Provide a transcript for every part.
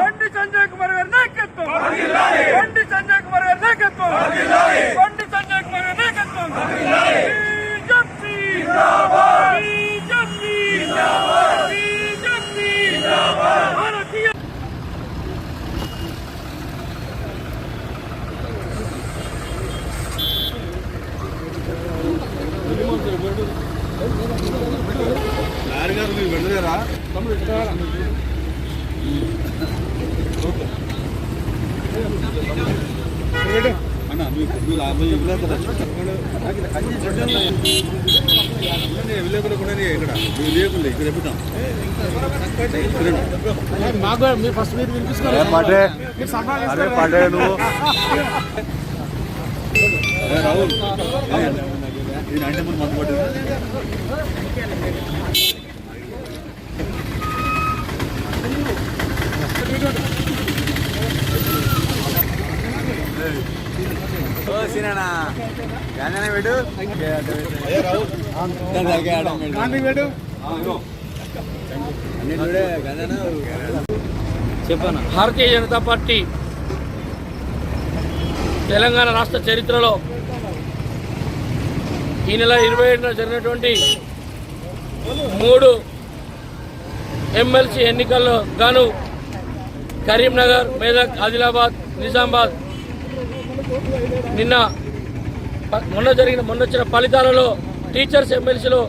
బండి సంజయ్ కుమార్ గారి నాయకత్వం. బండి సంజయ్ కుమార్ గారి నాయకత్వం. బండి సంజయ్ కుమార్ గారి నాయకత్వం. బీజేపీ. బీజేపీ. భారతీయ మీరు వెళ్ళలేరా అన్న మీరు విలేకరులు కూడా ఇక్కడ మీరు లేకుండా ఇక్కడ చెప్తాం మాకు మీరు ఫస్ట్ మీరు వినిపిస్తున్నారు రాహుల్ ఇది అంటే మనం మందు పట్టింది భారతీయ జనతా పార్టీ తెలంగాణ రాష్ట్ర చరిత్రలో ఈ నెల ఇరవై ఏడున జరిగినటువంటి మూడు ఎమ్మెల్సీ ఎన్నికల్లో గాను కరీంనగర్ మేదక్ ఆదిలాబాద్ నిజామాబాద్. నిన్న మొన్న జరిగిన మొన్న వచ్చిన ఫలితాలలో టీచర్స్ ఎమ్మెల్సీలో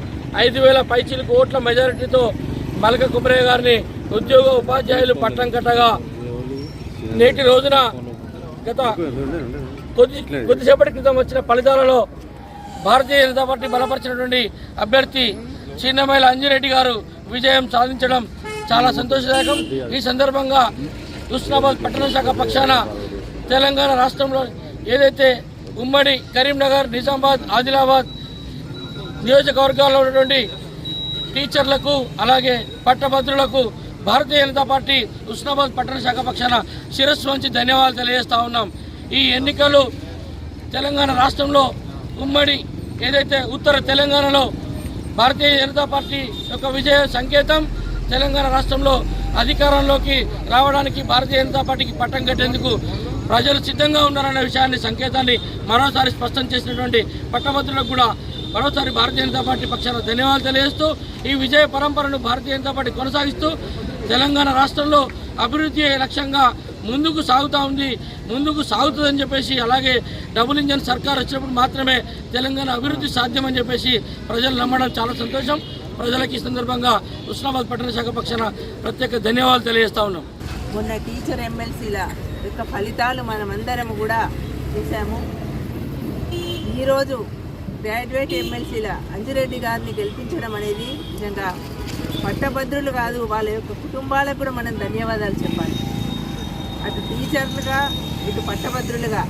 ఐదు వేల పైచీలకు ఓట్ల మెజారిటీతో మలక కుమరయ్య గారిని ఉద్యోగ ఉపాధ్యాయులు పట్టం కట్టగా నేటి రోజున గత కొద్ది కొద్దిసేపటి క్రితం వచ్చిన ఫలితాలలో భారతీయ జనతా పార్టీ బలపరిచినటువంటి అభ్యర్థి చిన్నమైల అంజిరెడ్డి గారు విజయం సాధించడం చాలా సంతోషదాయకం. ఈ సందర్భంగా హుస్నాబాద్ పట్టణ శాఖ పక్షాన తెలంగాణ రాష్ట్రంలో ఏదైతే ఉమ్మడి కరీంనగర్ నిజామాబాద్ ఆదిలాబాద్ నియోజకవర్గాల్లో ఉన్నటువంటి టీచర్లకు అలాగే పట్టభద్రులకు భారతీయ జనతా పార్టీ హుస్నాబాద్ పట్టణ శాఖ పక్షాన శిరస్సు వంచి ధన్యవాదాలు తెలియజేస్తా ఉన్నాం. ఈ ఎన్నికలు తెలంగాణ రాష్ట్రంలో ఉమ్మడి ఏదైతే ఉత్తర తెలంగాణలో భారతీయ జనతా పార్టీ యొక్క విజయ సంకేతం తెలంగాణ రాష్ట్రంలో అధికారంలోకి రావడానికి భారతీయ జనతా పార్టీకి పట్టం కట్టేందుకు ప్రజలు సిద్ధంగా ఉన్నారన్న విషయాన్ని సంకేతాన్ని మరోసారి స్పష్టం చేసినటువంటి పట్టభద్రులకు కూడా మరోసారి భారతీయ జనతా పార్టీ పక్షాన ధన్యవాదాలు తెలియజేస్తూ ఈ విజయ పరంపరను భారతీయ జనతా పార్టీ కొనసాగిస్తూ తెలంగాణ రాష్ట్రంలో అభివృద్ధి లక్ష్యంగా ముందుకు సాగుతూ ఉంది ముందుకు సాగుతుందని చెప్పేసి అలాగే డబుల్ ఇంజన్ సర్కార్ వచ్చినప్పుడు మాత్రమే తెలంగాణ అభివృద్ధి సాధ్యమని చెప్పేసి ప్రజలు నమ్మడం చాలా సంతోషం. ప్రజలకు ఈ సందర్భంగా ఉస్నాబాద్ పట్టణ శాఖ పక్షాన ప్రత్యేక ధన్యవాదాలు తెలియజేస్తా ఉన్నాం. మొన్న టీచర్ ఎమ్మెల్సీల యొక్క ఫలితాలు మనమందరం కూడా చూసాము ఈరోజు గ్రాడ్యుయేట్ ఎమ్మెల్సీల అంజిరెడ్డి గారిని గెలిపించడం అనేది నిజంగా పట్టభద్రులు కాదు వాళ్ళ యొక్క కుటుంబాలకు కూడా మనం ధన్యవాదాలు చెప్పాలి. అటు టీచర్లుగా ఇటు పట్టభద్రులుగా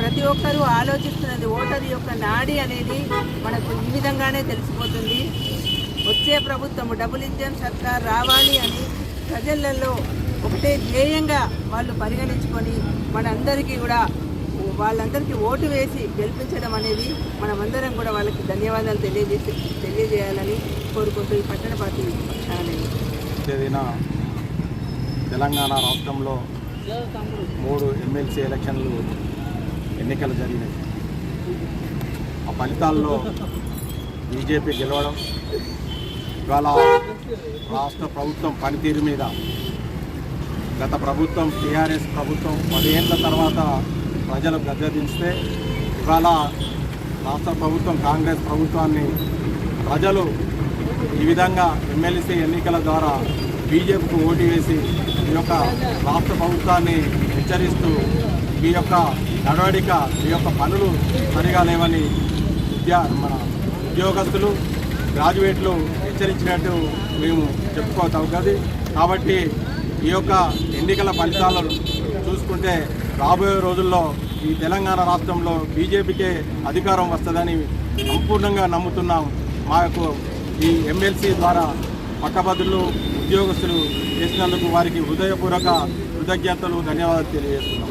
ప్రతి ఒక్కరూ ఆలోచిస్తున్నది ఓటరు యొక్క నాడి అనేది మనకు ఈ విధంగానే తెలిసిపోతుంది. వచ్చే ప్రభుత్వం డబుల్ ఇంజన్ సర్కార్ రావాలి అని ప్రజలలో ఒకటే ధ్యేయంగా వాళ్ళు పరిగణించుకొని మనందరికీ కూడా వాళ్ళందరికీ ఓటు వేసి గెలిపించడం అనేది మనమందరం కూడా వాళ్ళకి ధన్యవాదాలు తెలియజేసి తెలియజేయాలని కోరుకుంటూ ఈ పట్టణ పార్టీ తేదీన తెలంగాణ రాష్ట్రంలో మూడు ఎమ్మెల్సీ ఎలక్షన్లు ఎన్నికలు జరిగినాయి. ఆ ఫలితాల్లో బీజేపీ గెలవడం ఇవాళ రాష్ట్ర ప్రభుత్వం పనితీరు మీద గత ప్రభుత్వం టీఆర్ఎస్ ప్రభుత్వం పదేళ్ళ తర్వాత ప్రజలు గద్దెదించితే ఇవాళ రాష్ట్ర ప్రభుత్వం కాంగ్రెస్ ప్రభుత్వాన్ని ప్రజలు ఈ విధంగా ఎమ్మెల్సీ ఎన్నికల ద్వారా బీజేపీకి ఓటు వేసి ఈ యొక్క రాష్ట్ర ప్రభుత్వాన్ని హెచ్చరిస్తూ మీ యొక్క నడవడిక మీ యొక్క పనులు సరిగా లేవని విద్యా మన ఉద్యోగస్తులు గ్రాడ్యుయేట్లు హెచ్చరించినట్టు మేము చెప్పుకోగలది కాబట్టి ఈ యొక్క ఎన్నికల ఫలితాలను చూసుకుంటే రాబోయే రోజుల్లో ఈ తెలంగాణ రాష్ట్రంలో బీజేపీకే అధికారం వస్తుందని సంపూర్ణంగా నమ్ముతున్నాం. మా యొక్క ఈ ఎమ్మెల్సీ ద్వారా పట్టభద్రులు ఉద్యోగస్తులు చేసినందుకు వారికి హృదయపూర్వక కృతజ్ఞతలు ధన్యవాదాలు తెలియజేస్తున్నాం.